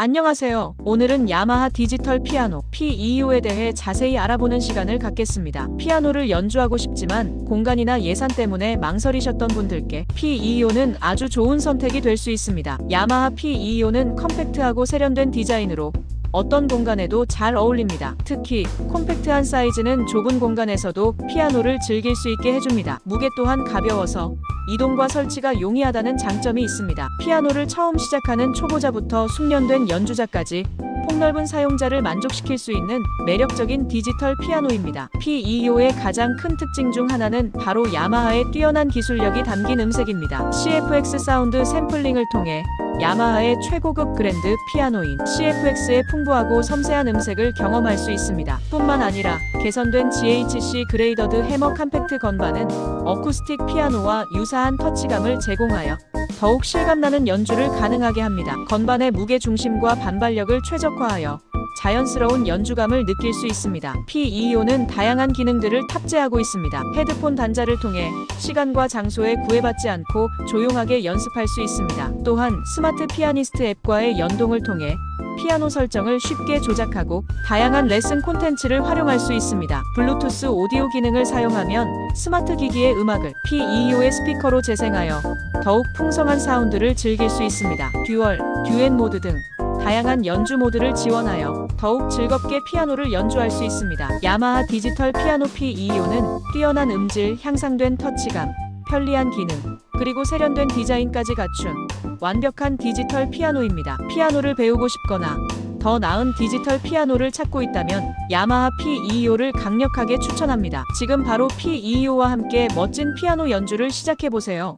안녕하세요. 오늘은 야마하 디지털 피아노 P2호에 대해 자세히 알아보는 시간을 갖겠습니다. 피아노를 연주하고 싶지만 공간이나 예산 때문에 망설이셨던 분들께 P2호는 아주 좋은 선택이 될 수 있습니다. 야마하 P2호는 컴팩트하고 세련된 디자인으로 어떤 공간에도 잘 어울립니다. 특히 콤팩트한 사이즈는 좁은 공간에서도 피아노를 즐길 수 있게 해줍니다. 무게 또한 가벼워서 이동과 설치가 용이하다는 장점이 있습니다. 피아노를 처음 시작하는 초보자부터 숙련된 연주자까지 폭넓은 사용자를 만족시킬 수 있는 매력적인 디지털 피아노입니다. P2호의 가장 큰 특징 중 하나는 바로 야마하의 뛰어난 기술력이 담긴 음색입니다. CFX 사운드 샘플링을 통해 야마하의 최고급 그랜드 피아노인 CFX의 풍부하고 섬세한 음색을 경험할 수 있습니다. 뿐만 아니라 개선된 GHC 그레이더드 해머 컴팩트 건반은 어쿠스틱 피아노와 유사한 터치감을 제공하여 더욱 실감나는 연주를 가능하게 합니다. 건반의 무게 중심과 반발력을 최적화하여 자연스러운 연주감을 느낄 수 있습니다. P2호는 다양한 기능들을 탑재하고 있습니다. 헤드폰 단자를 통해 시간과 장소에 구애받지 않고 조용하게 연습할 수 있습니다. 또한 스마트 피아니스트 앱과의 연동을 통해 피아노 설정을 쉽게 조작하고 다양한 레슨 콘텐츠를 활용할 수 있습니다. 블루투스 오디오 기능을 사용하면 스마트 기기의 음악을 P2호의 스피커로 재생하여 더욱 풍성한 사운드를 즐길 수 있습니다. 듀얼, 듀엣 모드 등 다양한 연주 모드를 지원하여 더욱 즐겁게 피아노를 연주할 수 있습니다. 야마하 디지털 피아노 P2호는 뛰어난 음질, 향상된 터치감, 편리한 기능, 그리고 세련된 디자인까지 갖춘 완벽한 디지털 피아노입니다. 피아노를 배우고 싶거나 더 나은 디지털 피아노를 찾고 있다면 야마하 P2호를 강력하게 추천합니다. 지금 바로 P2호와 함께 멋진 피아노 연주를 시작해 보세요.